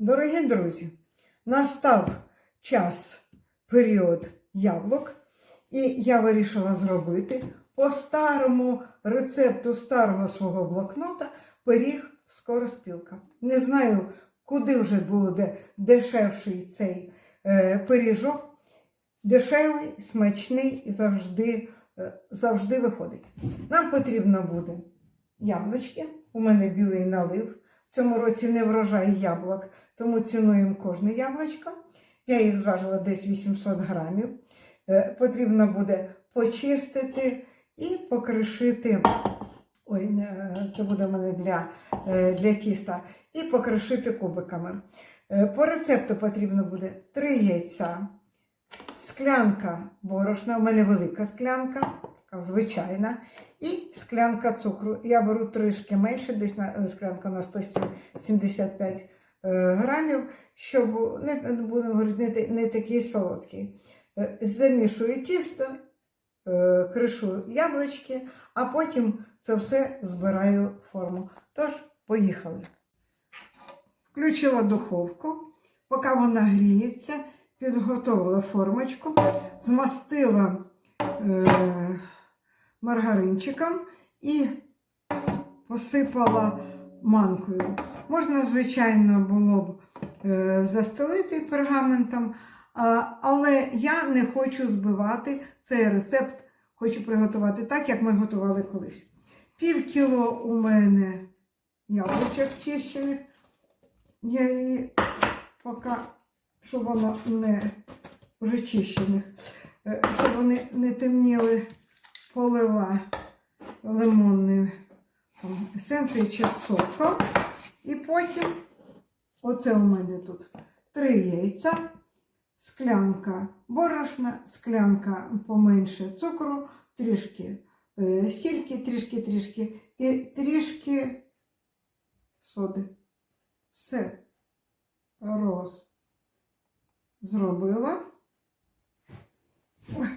Дорогі друзі, настав час, період яблук, і я вирішила зробити по старому рецепту старого свого блокнота пиріг скороспілка. Не знаю, куди вже буде дешевший цей е, пиріжок. Дешевий, смачний і завжди, е, завжди виходить. Нам потрібно буде яблучки. У мене білий налив. Цьому році не врожай яблук, тому цінуємо кожне яблучко. Я їх зважила десь 800 грамів. Е, Потрібно буде почистити і покришити. Ой, це буде в мене для, е, для тіста. І покришити кубиками. Е, По рецепту потрібно буде 3 яйця, склянка борошна, у мене велика склянка, така звичайна, і склянка цукру. Я беру трішки менше, десь на е, склянка на 175 е, грамів, щоб не будемо говорити, не, такий солодкий. Е, Замішую тісто, кришу яблучки, а потім це все збираю в форму. Тож, поїхали. Включила духовку, поки вона гріється, підготовила формочку, змастила маргаринчиком і посипала манкою. Можна, звичайно, було б е, застелити пергаментом, але я не хочу збивати цей рецепт, хочу приготувати так, як ми готували колись. Пів кіло у мене яблучок чищених. Я її поки, щоб воно не вже чищених, е, щоб вони не темніли, полила лимонною есенцією чи соком. І потім, оце у мене тут три яйця, склянка борошна, склянка поменше цукру, трішки е, сільки, трішки, трішки і трішки соди. Все роз зробила. Ой.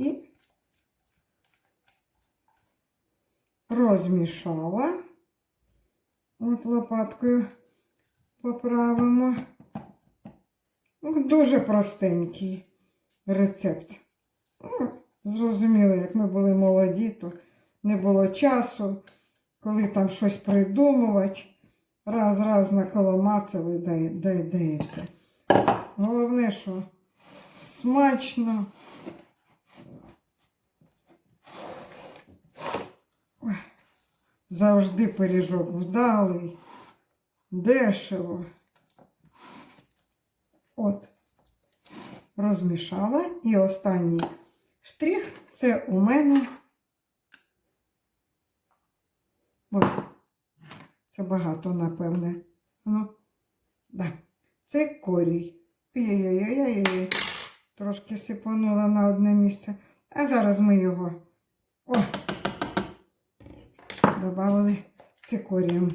І розмішала. От лопаткою поправимо. Ну, Дуже простенький рецепт. Ну, зрозуміло, як ми були молоді, то не було часу, коли там щось придумувати. Раз-раз наколомацали, дай, дай, дай і все. Головне, що смачно. Ой, завжди пиріжок вдалий, дешево. От, розмішала. І останній штрих це у мене. От. Це багато, напевне. Ну, да. Це корій. Ой-ой-ой-ой-ой. Трошки сипанула на одне місце. А зараз ми його о, добавили цикорієм.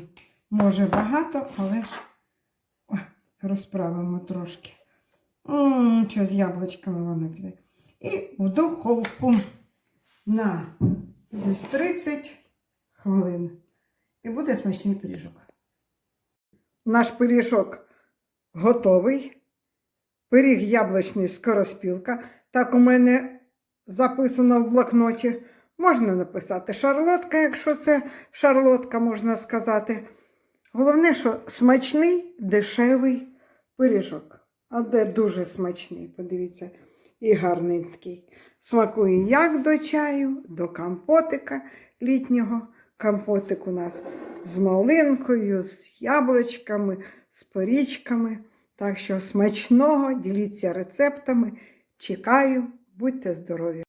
Може багато, але ж о, розправимо трошки. М, Що з яблучками воно піде. І в духовку на десь 30 хвилин. І буде смачний пиріжок. Наш пиріжок готовий. Пиріг яблучний скороспілка. Так у мене записано в блокноті. Можна написати шарлотка, якщо це шарлотка, можна сказати. Головне, що смачний дешевий пиріжок. Але дуже смачний, подивіться, і гарний такий. Смакує як до чаю, до компотика літнього. Компотик у нас з малинкою, з яблучками, з порічками. Так що смачного, діліться рецептами. Чекаю, будьте здорові!